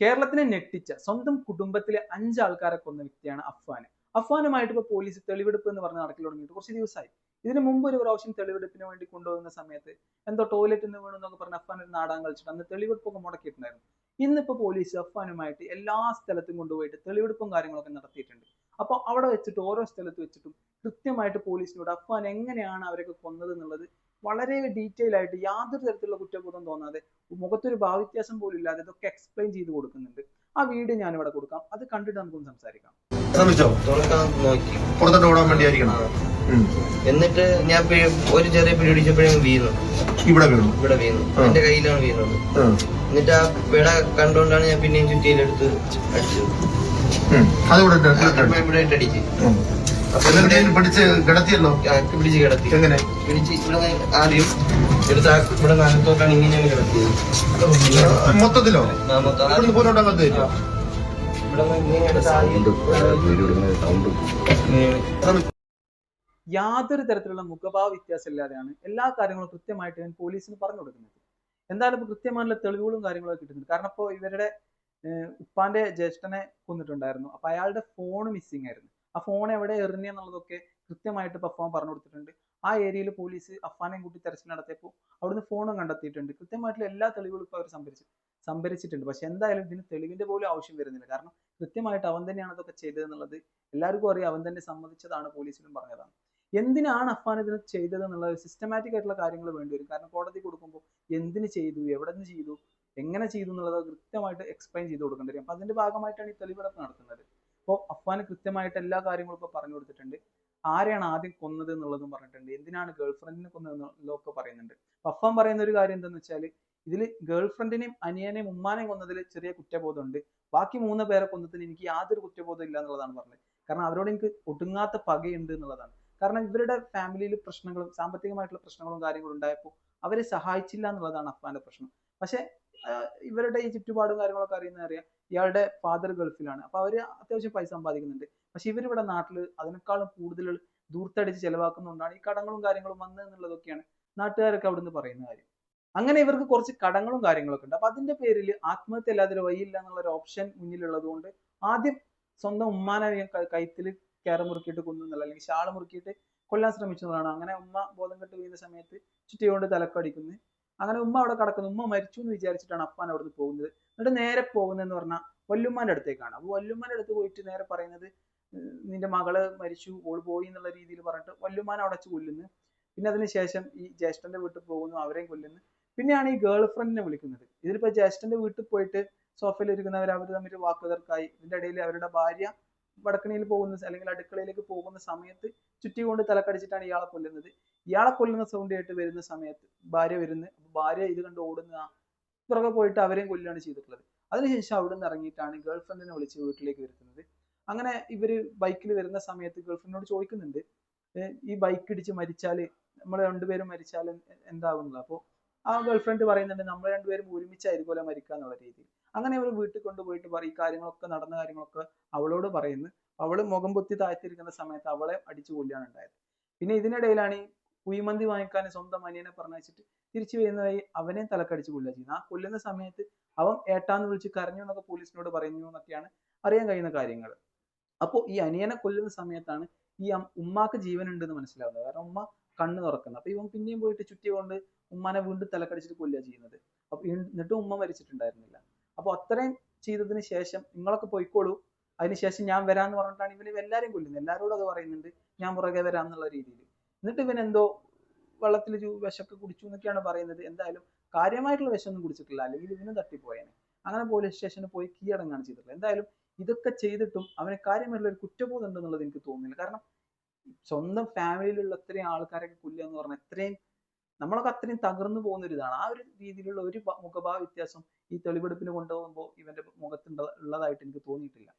കേരളത്തിനെ ഞെട്ടിച്ച സ്വന്തം കുടുംബത്തിലെ അഞ്ച് ആൾക്കാരെ കൊന്ന വ്യക്തിയാണ് അഫ്വാൻ അഫ്വാനുമായിട്ട് ഇപ്പോൾ പോലീസ് തെളിവെടുപ്പ് എന്ന് പറഞ്ഞ് നടക്കൽ തുടങ്ങിയിട്ട് കുറച്ച് ദിവസമായി. ഇതിനു മുമ്പ് ഒരു പ്രാവശ്യം തെളിവെടുപ്പിന് വേണ്ടി കൊണ്ടുപോകുന്ന സമയത്ത് എന്തോ ടോയ്ലറ്റിൽ നിന്ന് വീണു എന്നൊക്കെ പറഞ്ഞ അഫ്വാൻ ഒരു നാടകം കളിച്ചിട്ട് അന്ന് തെളിവെടുപ്പൊക്കെ മുടക്കിയിട്ടുണ്ടായിരുന്നു. ഇന്നിപ്പോ പോലീസ് അഫ്വാനുമായിട്ട് എല്ലാ സ്ഥലത്തും കൊണ്ടുപോയിട്ട് തെളിവെടുപ്പും കാര്യങ്ങളൊക്കെ നടത്തിയിട്ടുണ്ട്. അപ്പോൾ അവിടെ വെച്ചിട്ട് ഓരോ സ്ഥലത്ത് വെച്ചിട്ടും കൃത്യമായിട്ട് പോലീസിനോട് അഫ്വാൻ എങ്ങനെയാണ് അവരൊക്കെ കൊന്നത് എന്നുള്ളത് വളരെ ഡീറ്റെയിൽ ആയിട്ട് യാതൊരു തരത്തിലുള്ള കുറ്റബോധം തോന്നാതെ മുഖത്തൊരു ഭാവവ്യത്യാസം പോലും ഇല്ലാതെ ഇതൊക്കെ എക്സ്പ്ലെയിൻ ചെയ്ത് കൊടുക്കുന്നുണ്ട്. ആ വീഡിയോ ഞാൻ ഇവിടെ കൊടുക്കാം. അത് കണ്ടിട്ട് നമുക്കൊന്ന് സംസാരിക്കാം. ശ്രമിച്ചോ? പുറത്തോട്ട് ഓടാൻ വേണ്ടിയിരിക്കണം എന്നിട്ട് ഞാൻ ഒരു ചെറിയ പിടി പിടിച്ചപ്പോഴും വീണു. ഇവിടെ വീണു. ഇവിടെ വീണു. എന്റെ കയ്യിലാണ് വീണത്. എന്നിട്ട് ആ പിട കണ്ടുകൊണ്ടാണ് ഞാൻ പിന്നെയും ചുറ്റിയിലെടുത്ത് അടിച്ചത്. ഇവിടെ ഇട്ട് പിടിച്ച് കിടത്തിയല്ലോ പിടിച്ച് കിടത്തി. എങ്ങനെ? പിടിച്ച് ഇവിടെ ആദ്യം എടുത്ത് ഇവിടെ കിടത്തിയത്. മൊത്തത്തിലോ? മൊത്തം യാതൊരു തരത്തിലുള്ള മുഖഭാവ വ്യത്യാസം ഇല്ലാതെയാണ് എല്ലാ കാര്യങ്ങളും കൃത്യമായിട്ട് ഞാൻ പോലീസിന് പറഞ്ഞു കൊടുക്കുന്നത്. എന്തായാലും ഇപ്പൊ കൃത്യമായിട്ടുള്ള തെളിവുകളും കാര്യങ്ങളും കിട്ടുന്നുണ്ട്. കാരണം ഇപ്പോൾ ഇവരുടെ ഉപ്പാന്റെ ജ്യേഷ്ഠനെ കൊന്നിട്ടുണ്ടായിരുന്നു. അപ്പൊ അയാളുടെ ഫോൺ മിസ്സിംഗ് ആയിരുന്നു. ആ ഫോൺ എവിടെ എറിഞ്ഞ എന്നുള്ളതൊക്കെ കൃത്യമായിട്ട് ഇപ്പൊ പറഞ്ഞു കൊടുത്തിട്ടുണ്ട്. ആ ഏരിയയിൽ പോലീസ് അഫാനെയും കൂട്ടി തെരച്ചിൽ നടത്തിയപ്പോൾ അവിടുന്ന് ഫോണും കണ്ടെത്തിയിട്ടുണ്ട്. കൃത്യമായിട്ടുള്ള എല്ലാ തെളിവുകളും ഇപ്പോൾ അവർ സംഭരിച്ചു സംഭരിച്ചിട്ടുണ്ട്. പക്ഷെ എന്തായാലും ഇതിന് തെളിവിന്റെ പോലും ആവശ്യം വരുന്നില്ല. കാരണം കൃത്യമായിട്ട് അവൻ തന്നെയാണ് അതൊക്കെ ചെയ്തതെന്നുള്ളത് എല്ലാവർക്കും അറിയാം. അവൻ തന്നെ സമ്മതിച്ചതാണ് പോലീസിലും പറഞ്ഞതാണ്. എന്തിനാണ് അഫാൻ ഇതിന് ചെയ്തത് സിസ്റ്റമാറ്റിക് ആയിട്ടുള്ള കാര്യങ്ങൾ വേണ്ടിവരും കാരണം കോടതി കൊടുക്കുമ്പോൾ എന്തിന് ചെയ്തു എവിടെ നിന്ന് ചെയ്തു എങ്ങനെ ചെയ്തു എന്നുള്ളത് കൃത്യമായിട്ട് എക്സ്പ്ലെയിൻ ചെയ്ത് കൊടുക്കേണ്ടി വരും. അപ്പൊ അതിന്റെ ഭാഗമായിട്ടാണ് ഈ തെളിവെടുപ്പ് നടത്തുന്നത്. അപ്പോൾ അഫ്വാന് കൃത്യമായിട്ട് എല്ലാ കാര്യങ്ങളും ഇപ്പോൾ പറഞ്ഞു കൊടുത്തിട്ടുണ്ട്. ആരെയാണ് ആദ്യം കൊന്നത് എന്നുള്ളതും പറഞ്ഞിട്ടുണ്ട്. എന്തിനാണ് ഗേൾഫ്രണ്ടിനെ കൊന്നത് എന്നുള്ളതൊക്കെ പറയുന്നുണ്ട്. അഫ്വാൻ പറയുന്ന ഒരു കാര്യം എന്താണെന്ന് വെച്ചാൽ ഇതിൽ ഗേൾഫ്രണ്ടിനെയും അനിയനെയും ഉമ്മാനെയും കൊന്നതിൽ ചെറിയ കുറ്റബോധമുണ്ട്. ബാക്കി മൂന്ന് പേരെ കൊന്നതിന് എനിക്ക് യാതൊരു കുറ്റബോധം ഇല്ല എന്നുള്ളതാണ് പറഞ്ഞത്. കാരണം അവരോട് എനിക്ക് ഒടുങ്ങാത്ത പകയുണ്ട് എന്നുള്ളതാണ്. കാരണം ഇവരുടെ ഫാമിലിയിൽ പ്രശ്നങ്ങളും സാമ്പത്തികമായിട്ടുള്ള പ്രശ്നങ്ങളും കാര്യങ്ങളും ഉണ്ടായപ്പോൾ അവരെ സഹായിച്ചില്ല എന്നുള്ളതാണ് അഫ്വാന്റെ പ്രശ്നം. പക്ഷെ ഇവരുടെ ഈ ചുറ്റുപാടും കാര്യങ്ങളൊക്കെ അറിയുന്ന അറിയാം. ഇയാളുടെ ഫാദർ ഗൾഫിലാണ്. അപ്പൊ അവർ അത്യാവശ്യം പൈസ സമ്പാദിക്കുന്നുണ്ട്. പക്ഷെ ഇവരിവിടെ നാട്ടിൽ അതിനേക്കാളും കൂടുതൽ ദൂർത്തടിച്ച് ചെലവാക്കുന്നതുകൊണ്ടാണ് ഈ കടങ്ങളും കാര്യങ്ങളും വന്നത് എന്നുള്ളതൊക്കെയാണ് നാട്ടുകാരൊക്കെ അവിടുന്ന് പറയുന്ന കാര്യം. അങ്ങനെ ഇവർക്ക് കുറച്ച് കടങ്ങളും കാര്യങ്ങളൊക്കെ ഉണ്ട്. അപ്പൊ അതിന്റെ പേരിൽ ആത്മഹത്യ അല്ലാതെ വഴിയില്ല എന്നുള്ള ഒരു ഓപ്ഷൻ മുന്നിലുള്ളത് കൊണ്ട് ആദ്യം സ്വന്തം ഉമ്മാനെ കൈത്തിൽ കയറ മുറുക്കിയിട്ട് കൊന്നുന്നില്ല അല്ലെങ്കിൽ ഷാൾ മുറുക്കിയിട്ട് കൊല്ലാൻ ശ്രമിച്ചു എന്നുള്ളതാണ് അങ്ങനെ ഉമ്മ ബോധം കെട്ട് വീഴുന്ന സമയത്ത് ചുറ്റി കൊണ്ട് തലക്കടിക്കുന്നു. അങ്ങനെ ഉമ്മ അവിടെ കിടക്കുന്നു. ഉമ്മ മരിച്ചു എന്ന് വിചാരിച്ചിട്ടാണ് അപ്പാൻ അവിടുന്ന് പോകുന്നത്. എന്നിട്ട് നേരെ പോകുന്നതെന്ന് പറഞ്ഞാൽ വല്ലുമ്മാന്റെ അടുത്തേക്കാണ്. അപ്പോൾ വല്ലുമ്മാന്റെ അടുത്ത് പോയിട്ട് നേരെ പറയുന്നത് നിന്റെ മകൾ മരിച്ചു ഓൾ പോയി എന്നുള്ള രീതിയിൽ പറഞ്ഞിട്ട് വല്ലുമ്മാനെ അവിടെ വെച്ച് കൊല്ലുന്നു. പിന്നെ അതിനുശേഷം ഈ ജ്യേഷ്ഠന്റെ വീട്ടിൽ പോകുന്നു അവരെയും കൊല്ലുന്നു. പിന്നെയാണ് ഈ ഗേൾ ഫ്രണ്ടിനെ വിളിക്കുന്നത്. ഇതിലിപ്പോ ജ്യേഷ്ഠന്റെ വീട്ടിൽ പോയിട്ട് സോഫയിൽ ഇരിക്കുന്നവർ അവർ തമ്മിൽ വാക്കുതർക്കായി. ഇതിന്റെ ഇടയിൽ അവരുടെ ഭാര്യ വടക്കണിയിൽ പോകുന്ന അല്ലെങ്കിൽ അടുക്കളയിലേക്ക് പോകുന്ന സമയത്ത് ചുറ്റി കൊണ്ട് തലക്കടിച്ചിട്ടാണ് ഇയാളെ കൊല്ലുന്നത്. ഇയാളെ കൊല്ലുന്ന സൗണ്ട് കേട്ട് വരുന്ന സമയത്ത് ഭാര്യ വരുന്നു ഭാര്യ ഇത് കണ്ട് ഓടുന്ന പുറകെ പോയിട്ട് അവരെയും കൊല്ലുകയാണ് ചെയ്തിട്ടുള്ളത്. അതിനുശേഷം അവിടെ നിന്ന് ഇറങ്ങിയിട്ടാണ് ഗേൾഫ്രണ്ടിനെ വിളിച്ച് വീട്ടിലേക്ക് വരുത്തുന്നത്. അങ്ങനെ ഇവർ ബൈക്കിൽ വരുന്ന സമയത്ത് ഗേൾഫ്രണ്ടിനോട് ചോദിക്കുന്നുണ്ട് ഈ ബൈക്ക് ഇടിച്ച് മരിച്ചാൽ നമ്മൾ രണ്ടുപേരും മരിച്ചാൽ എന്താവുന്നത്? അപ്പോൾ ആ ഗേൾഫ്രണ്ട് പറയുന്നുണ്ട് നമ്മൾ രണ്ടുപേരും ഒരുമിച്ചായിരിക്കുമല്ലോ മരിക്കുക എന്നുള്ള രീതിയിൽ. അങ്ങനെ അവർ വീട്ടിൽ കൊണ്ടുപോയിട്ട് പറയും ഈ കാര്യങ്ങളൊക്കെ നടന്ന കാര്യങ്ങളൊക്കെ അവളോട് പറയുന്നു. അവൾ മുഖം പൊത്തി താഴ്ത്തിരിക്കുന്ന സമയത്ത് അവളെ അടിച്ചു കൊല്ലുകയാണ് ഉണ്ടായത്. പിന്നെ ഇതിനിടയിലാണ് ഈ കുഴിമന്തി വാങ്ങിക്കാൻ സ്വന്തം അനിയനെ പറഞ്ഞയച്ചിട്ട് തിരിച്ചു വരുന്നതായി അവനെ തലക്കടിച്ച് കൊല്ലുക ചെയ്യുന്നത്. ആ കൊല്ലുന്ന സമയത്ത് അവൻ ഏട്ടാന്ന് വിളിച്ച് കരഞ്ഞു എന്നൊക്കെ പോലീസിനോട് പറഞ്ഞു എന്നൊക്കെയാണ് അറിയാൻ കഴിയുന്ന കാര്യങ്ങൾ. അപ്പോൾ ഈ അനിയനെ കൊല്ലുന്ന സമയത്താണ് ഈ ഉമ്മാക്ക് ജീവൻ ഉണ്ടെന്ന് മനസ്സിലാവുന്നത്. കാരണം ഉമ്മ കണ്ണ് തുറക്കുന്നത് അപ്പൊ ഇവൻ പിന്നെയും പോയിട്ട് ചുറ്റി കൊണ്ട് ഉമ്മാനെ വീണ്ടും തലക്കടിച്ചിട്ട് കൊല്ലുക ചെയ്യുന്നത്. അപ്പൊ എന്നിട്ടും ഉമ്മ മരിച്ചിട്ടുണ്ടായിരുന്നില്ല. അപ്പൊ അത്രയും ചെയ്തതിന് ശേഷം നിങ്ങളൊക്കെ പോയിക്കോളൂ. അതിനുശേഷം ഞാൻ വരാന്ന് പറഞ്ഞിട്ടാണ് ഇവനെ എല്ലാരെയും കൊല്ലുന്നത്. എല്ലാവരോടും അത് പറയുന്നുണ്ട്. ഞാൻ പുറകെ വരാം എന്നുള്ള രീതിയിൽ. എന്നിട്ട് ഇവൻ എന്തോ വെള്ളത്തിൽ വിഷമൊക്കെ കുടിച്ചു എന്നൊക്കെയാണ് പറയുന്നത്. എന്തായാലും കാര്യമായിട്ടുള്ള വിഷമൊന്നും കുടിച്ചിട്ടില്ല. അല്ലെങ്കിൽ ഇവന് തട്ടിപ്പോയേനെ. അങ്ങനെ പോലീസ് സ്റ്റേഷനിൽ പോയി കീഴടങ്ങാണ് ചെയ്തിട്ടുള്ളത്. എന്തായാലും ഇതൊക്കെ ചെയ്തിട്ടും അവന് കാര്യമായിട്ടുള്ള ഒരു കുറ്റബോധം ഉണ്ടെന്നുള്ളത് എനിക്ക് തോന്നുന്നില്ല. കാരണം സ്വന്തം ഫാമിലിയിലുള്ള ഇത്രയും ആൾക്കാരൊക്കെ കൊല്ലുക എന്ന് പറഞ്ഞാൽ ഇത്രയും നമ്മളൊക്കെ അത്രയും തകർന്നു പോകുന്ന ഒരു ഇതാണ് ആ ഒരു രീതിയിലുള്ള ഒരു മുഖഭാവ വ്യത്യാസം ഈ തെളിവെടുപ്പിന് കൊണ്ടുപോകുമ്പോൾ ഇവന്റെ മുഖത്തുണ്ട് ഉള്ളതായിട്ട് എനിക്ക് തോന്നിയിട്ടില്ല.